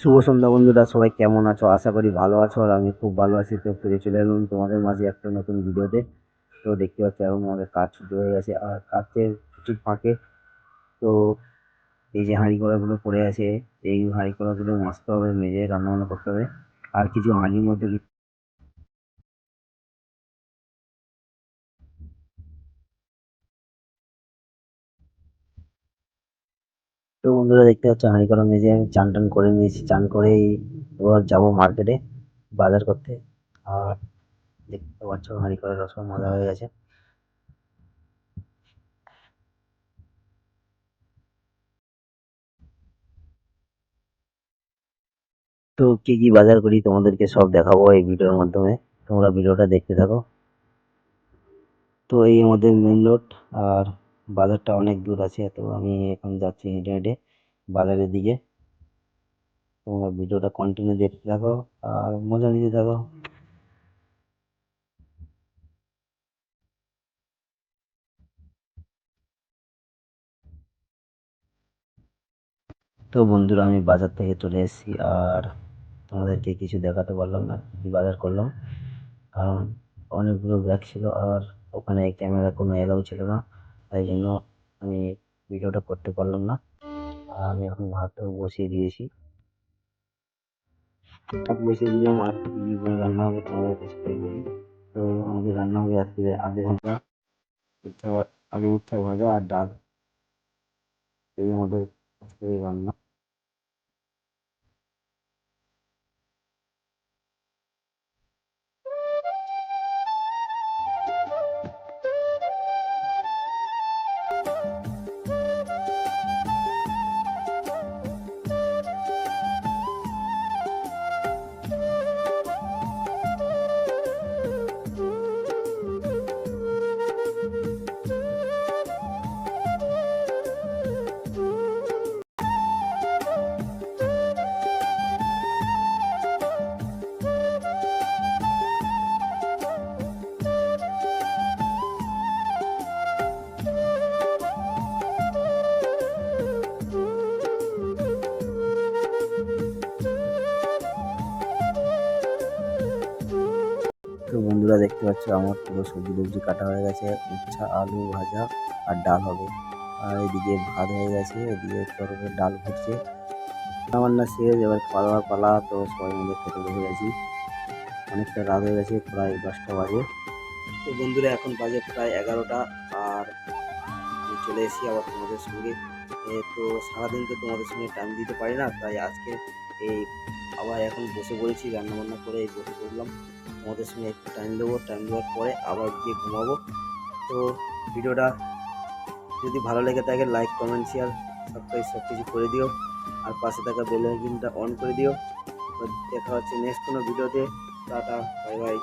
শুভ সন্ধ্যা বন্ধুরা, সবাই কেমন আছো? আশা করি ভালো আছো আর আমি খুব ভালো আছি। তো ফিরে চলে এলাম তোমাদের মাঝে একটা নতুন ভিডিওতে। তো দেখতে পাচ্ছি এখন আমাদের কাজ ছুটি হয়ে গেছে আর কাজের ছুটির ফাঁকে। তো এই যে হাঁড়ি কড়াগুলো পড়ে আছে, এই হাঁড়ি কড়াগুলো মাজতে হবে, মেজে রান্নাবান্না করতে হবে। আর কিছু হাঁড়ির মধ্যে তো বন্ধুরা দেখতে পাচ্ছ হাঁড়ি কড়া মেজে আমি চান টান করে নিয়েছি, চান করেই এবার যাব মার্কেটে বাজার করতে। আর দেখতে পাচ্ছ, হাঁড়ি কড়ার রসম মজা হয়ে গেছে। তো কি কি বাজার করি তোমাদেরকে সব দেখাবো এই ভিডিওর মাধ্যমে। তোমরা ভিডিওটা দেখতে থাকো। তো এই আমাদের মেন রোড আর বাজারটা অনেক দূর আছে, তো আমি এখন যাচ্ছি হেঁটে হেঁটে বাজারের দিকে। তোমরা ভিডিওটা কন্টিনিউ দেখতে থাকো আর মজা নিতে থাকো। তো বন্ধুরা, আমি বাজার থেকে চলে এসেছি আর তোমাদেরকে কিছু দেখাতে পারলাম না বাজার করলাম। কারণ অনেকগুলো ব্যাগ ছিল আর ওখানে ক্যামেরা কোনো অ্যালাউ ছিল না। তাই জন্য আমি ভিডিওটা করতে পারলাম না। আর আমি এখন ভাতও বসিয়ে দিয়েছি। বসিয়ে দিলাম আর রান্না হবে তোমাদের তো আমাদের রান্না হবে আজকে আগে ঘণ্টা আগে উচ্ছে ভাজা আর ডাল। এই আমাদের রান্না। বন্ধুরা দেখতে পাচ্ছ আমার পুরো সবজি টবজি কাটা হয়ে গেছে। উচ্ছা আলু ভাজা আর ডাল হবে। আর এদিকে ভাত হয়ে গেছে, এদিকে তরকারি, ডাল ফুটছে রান্না শেষ, এবার খাওয়া দাওয়ার পালা, তো সবাই মিলে খেতে বসে গেছি। অনেকটা রাত হয়ে গেছে, প্রায় দশটা বাজে। তো বন্ধুরা, এখন বাজে প্রায় এগারোটা, আর চলে এসেছি আবার তোমাদের সঙ্গে। তো সারাদিন তো তোমাদের সঙ্গে টাইম দিতে পারি না, তাই আজকে এই আবার এখন বসে পড়েছি, রান্নাবান্না করে এই বসে পড়লাম। তোমাদের সঙ্গে একটু টাইম দেবো টাইম দেওয়ার পরে আবার গিয়ে ঘুমাবো। তো ভিডিওটা যদি ভালো লেগে থাকে লাইক কমেন্ট শেয়ার সাবস্ক্রাইব সব কিছু করে দিও। আর পাশে থাকা বেল আইকনটা অন করে দিও। দেখা হচ্ছে নেক্সট কোনো ভিডিওতে। Tata bye bye